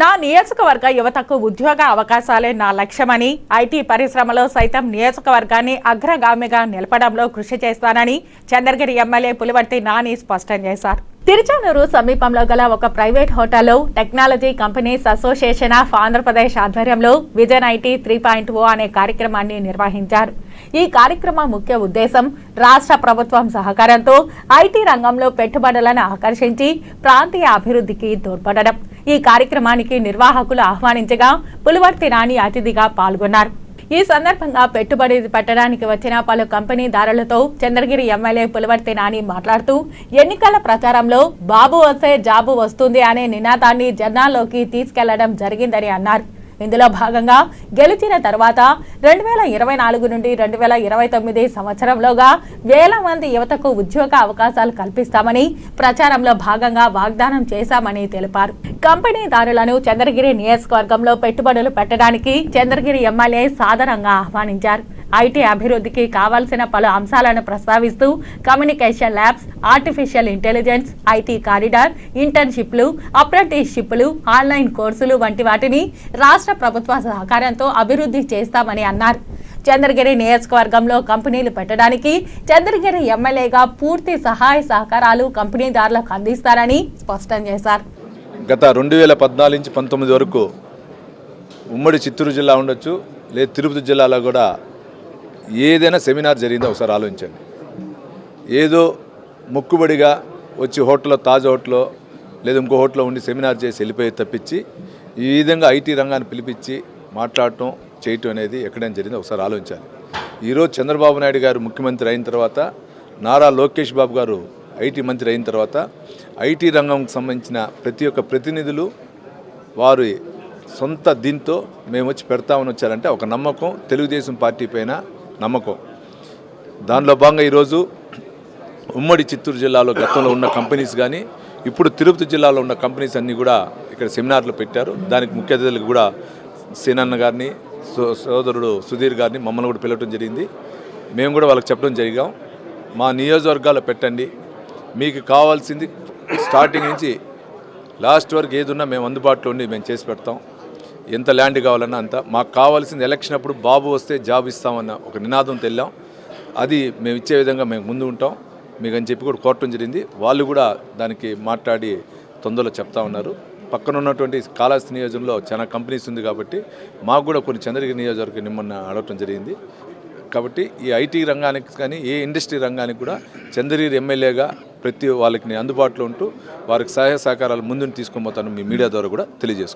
నా నియోజకవర్గ యువతకు ఉద్యోగ అవకాశాలే నా లక్ష్యమని ఐటీ పరిశ్రమలో సైతం నియోజకవర్గాన్ని అగ్రగామిగా నిలపడంలో కృషి చేస్తానని చంద్రగిరి ఎమ్మెల్యే పులివర్తి నాని స్పష్టం చేశారు. తిరుచానూరు సమీపంలో గల ఒక ప్రైవేట్ హోటల్లో technology companies association of Andhra Pradesh ఆధ్వర్యంలో vision IT three point O అనే కార్యక్రమాన్ని నిర్వహించారు. ఈ కార్యక్రమం ముఖ్య ఉద్దేశం రాష్ట్ర ప్రభుత్వం సహకారంతో ఐటీ రంగంలో పెట్టుబడులను ఆకర్షించి ప్రాంతీయ అభివృద్ధికి తోడ్పడడం. ఈ కార్యక్రమానికి నిర్వాహకులు ఆహ్వానించగా పులివర్తి రాణి అతిథిగా పాల్గొన్నారు. ఈ సందర్భంగా పెట్టుబడి పెట్టడానికి వచ్చిన పలు కంపెనీదారులతో చంద్రగిరి ఎమ్మెల్యే పులివర్తి నాని మాట్లాడుతూ ఎన్నికల ప్రచారంలో బాబు వస్తే జాబు వస్తుంది అనే నినాదాన్ని జనాల్లోకి తీసుకెళ్ళడం జరిగిందని అన్నారు. ఇందులో భాగంగా గెలిచిన తర్వాత రెండు వేల ఇరవై నాలుగు నుండి రెండు వేల ఇరవై తొమ్మిది సంవత్సరంలోగా వేల మంది యువతకు ఉద్యోగ అవకాశాలు కల్పిస్తామని ప్రచారంలో భాగంగా వాగ్దానం చేశామని తెలిపారు. కంపెనీదారులను చంద్రగిరి నియోజకవర్గంలో పెట్టుబడులు పెట్టడానికి చంద్రగిరి ఎమ్మెల్యే సాదరంగా ఆహ్వానించారు. ఐటీ అభివృద్ధికి కావాల్సిన పలు అంశాలను ప్రస్తావిస్తూ communication labs artificial intelligence IT corridor ఇంటర్న్షిప్లు అప్రెంటిస్షిప్లు ఆన్లైన్ కోర్సులు వంటి వాటిని రాష్ట్ర ప్రభుత్వ సహకారంతో అభివృద్ధి చేస్తామని అన్నారు. చంద్రగిరి నియోజకవర్గంలో కంపెనీలు పెట్టడానికి చంద్రగిరి ఎమ్మెల్యేగా పూర్తి సహాయ సహకారాలు కంపెనీదారులకు అందిస్తారని స్పష్టం చేశారు. గత రెండు వేల పద్నాలుగు నుంచి పంతొమ్మిది వరకు ఉమ్మడి చిత్తూరు జిల్లా ఉండొచ్చు లేదు తిరుపతి జిల్లాలో కూడా ఏదైనా సెమినార్ జరిగిందో? ఒకసారి ఆలోచించండి. ఏదో మొక్కుబడిగా వచ్చి హోటల్లో తాజ్ హోటల్లో లేదా ఇంకో హోటల్లో ఉండి సెమినార్ చేసి వెళ్ళిపోయి తప్పించి ఈ విధంగా ఐటీ రంగాన్ని పిలిపించి మాట్లాడటం చేయటం అనేది ఎక్కడైనా జరిగిందో? ఒకసారి ఆలోచించాలి. ఈరోజు చంద్రబాబు నాయుడు గారు ముఖ్యమంత్రి అయిన తర్వాత నారా లోకేష్ బాబు గారు ఐటీ మంత్రి అయిన తర్వాత ఐటీ రంగంకి సంబంధించిన ప్రతి ఒక్క ప్రతినిధులు వారి సొంత దీంతో మేము వచ్చి పెడతామని వచ్చారంటే ఒక నమ్మకం. తెలుగుదేశం పార్టీ పైన నమ్మకం. దానిలో భాగంగా ఈరోజు ఉమ్మడి చిత్తూరు జిల్లాలో గతంలో ఉన్న కంపెనీస్ కానీ ఇప్పుడు తిరుపతి జిల్లాలో ఉన్న కంపెనీస్ అన్నీ కూడా ఇక్కడ సెమినార్లు పెట్టారు. దానికి ముఖ్య అతిథులకు కూడా సేనన్న గారిని సో- సోదరుడు సుధీర్ గారిని మమ్మల్ని కూడా పిలవటం జరిగింది. మేము కూడా వాళ్ళకి చెప్పడం జరిగాం. మా నియోజకవర్గాల్లో పెట్టండి. మీకు కావాల్సింది స్టార్టింగ్ నుంచి లాస్ట్ వరకు ఏది ఉన్నా మేము అందుబాటులో ఉండి మేము చేసి పెడతాం. ఎంత ల్యాండ్ కావాలన్నా అంత. మాకు కావాల్సింది ఎలక్షన్ అప్పుడు బాబు వస్తే జాబ్ ఇస్తామన్న ఒక నినాదంతో వెళ్ళాం. అది మేము ఇచ్చే విధంగా మేము ముందు ఉంటాం. మీకు అని చెప్పి కూడా కోరటం జరిగింది. వాళ్ళు కూడా దానికి మాట్లాడి తొందరలో చెప్తా ఉన్నారు. పక్కన ఉన్నటువంటి కాళహస్తి నియోజకంలో చాలా కంపెనీస్ ఉంది కాబట్టి మాకు కూడా కొన్ని చంద్రగిరి నియోజకవర్గం నిమ్మన్న అడగటం జరిగింది. కాబట్టి ఈ ఐటీ రంగానికి కానీ ఏ ఇండస్ట్రీ రంగానికి కూడా చంద్రగిరి ఎమ్మెల్యేగా ప్రతి వాళ్ళకి నేను అందుబాటులో ఉంటూ వారికి సహాయ సహకారాలు ముందుని తీసుకొని పోతాను మీ మీడియా ద్వారా కూడా తెలియజేసుకుంటాను